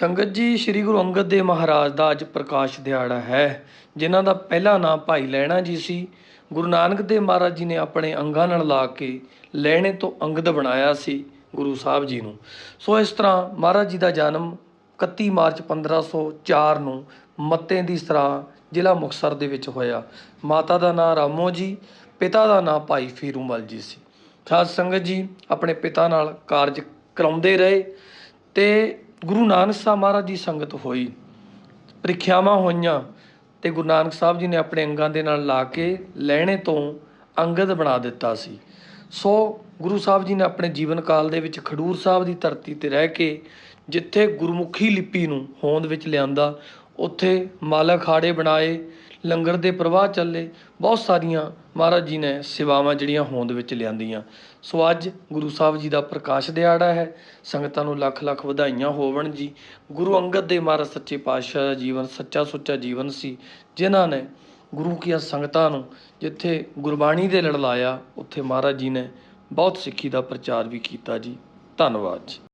ਸੰਗਤ ਜੀ, ਸ੍ਰੀ ਗੁਰੂ ਅੰਗਦ ਦੇਵ ਮਹਾਰਾਜ ਦਾ ਅੱਜ ਪ੍ਰਕਾਸ਼ ਦਿਹਾੜਾ ਹੈ, ਜਿਨ੍ਹਾਂ ਦਾ ਪਹਿਲਾ ਨਾਮ ਭਾਈ ਲਹਿਣਾ ਜੀ ਸੀ। ਗੁਰੂ ਨਾਨਕ ਦੇਵ ਮਹਾਰਾਜ ਜੀ ਨੇ ਆਪਣੇ ਅੰਗਾਂ ਨਾਲ ਲਾ ਕੇ ਲਹਿਣੇ ਤੋਂ ਅੰਗਦ ਬਣਾਇਆ ਸੀ ਗੁਰੂ ਸਾਹਿਬ ਜੀ ਨੂੰ। ਸੋ ਇਸ ਤਰ੍ਹਾਂ ਮਹਾਰਾਜ ਜੀ ਦਾ ਜਨਮ 31 ਮਾਰਚ 1504 ਨੂੰ ਮੱਤੇ ਦੀ ਸਰਾਂ ਜ਼ਿਲ੍ਹਾ ਮੁਕਤਸਰ ਦੇ ਵਿੱਚ ਹੋਇਆ। ਮਾਤਾ ਦਾ ਨਾਮ ਰਾਮੋ ਜੀ, ਪਿਤਾ ਦਾ ਨਾਮ ਭਾਈ ਫੀਰੂਮਲ ਜੀ ਸੀ। ਸਾਧ ਸੰਗਤ ਜੀ, ਆਪਣੇ ਪਿਤਾ ਨਾਲ ਕਾਰਜ ਕਰਾਉਂਦੇ ਰਹੇ ਤੇ ਗੁਰੂ ਨਾਨਕ ਸਾਹਿਬ ਮਹਾਰਾਜ ਦੀ ਸੰਗਤ ਹੋਈ। ਪ੍ਰੀਖਿਆਵਾਂ ਹੋਈਆਂ ਤੇ ਗੁਰੂ ਨਾਨਕ ਸਾਹਿਬ ਜੀ ਨੇ ਆਪਣੇ ਅੰਗਾਂ ਦੇ ਨਾਲ ਲਾ ਕੇ ਲੈਣੇ ਤੋਂ ਅੰਗਦ ਬਣਾ ਦਿੱਤਾ ਸੀ। ਸੋ ਗੁਰੂ ਸਾਹਿਬ ਜੀ ਨੇ ਆਪਣੇ ਜੀਵਨ ਕਾਲ ਦੇ ਵਿੱਚ ਖਡੂਰ ਸਾਹਿਬ ਦੀ ਧਰਤੀ ਤੇ ਰਹਿ ਕੇ ਜਿੱਥੇ ਗੁਰਮੁਖੀ ਲਿਪੀ ਨੂੰ ਹੋਂਦ ਵਿੱਚ ਲਿਆਂਦਾ, ਉੱਥੇ ਮਾਲਕ ਖਾੜੇ ਬਣਾਏ ਲੰਗਰ ਦੇ ਪ੍ਰਵਾਹ ਚੱਲੇ ਬਹੁਤ ਸਾਰੀਆਂ ਮਹਾਰਾਜ ਜੀ ਨੇ ਸੇਵਾਵਾਂ ਜਿਹੜੀਆਂ ਹੋਂਦ ਵਿੱਚ ਲਿਆਂਦੀਆਂ। ਸੋ ਅੱਜ ਗੁਰੂ ਸਾਹਿਬ ਜੀ ਦਾ ਪ੍ਰਕਾਸ਼ ਦਿਹਾੜਾ ਹੈ। ਸੰਗਤਾਂ ਨੂੰ ਲੱਖ ਲੱਖ ਵਧਾਈਆਂ ਹੋਵਣ ਜੀ। ਗੁਰੂ ਅੰਗਦ ਦੇ ਮਹਾਰਾਜ ਸੱਚੇ ਪਾਤਸ਼ਾਹ ਦਾ ਜੀਵਨ, ਸੱਚਾ ਸੁੱਚਾ ਜੀਵਨ ਸੀ, ਜਿਨ੍ਹਾਂ ਨੇ ਗੁਰੂ ਕੀਆਂ ਸੰਗਤਾਂ ਨੂੰ ਜਿੱਥੇ ਗੁਰਬਾਣੀ ਦੇ ਲੜ ਲਾਇਆ, ਉੱਥੇ ਮਹਾਰਾਜ ਜੀ ਨੇ ਬਹੁਤ ਸਿੱਖੀ ਦਾ ਪ੍ਰਚਾਰ ਵੀ ਕੀਤਾ ਜੀ। ਧੰਨਵਾਦ ਜੀ।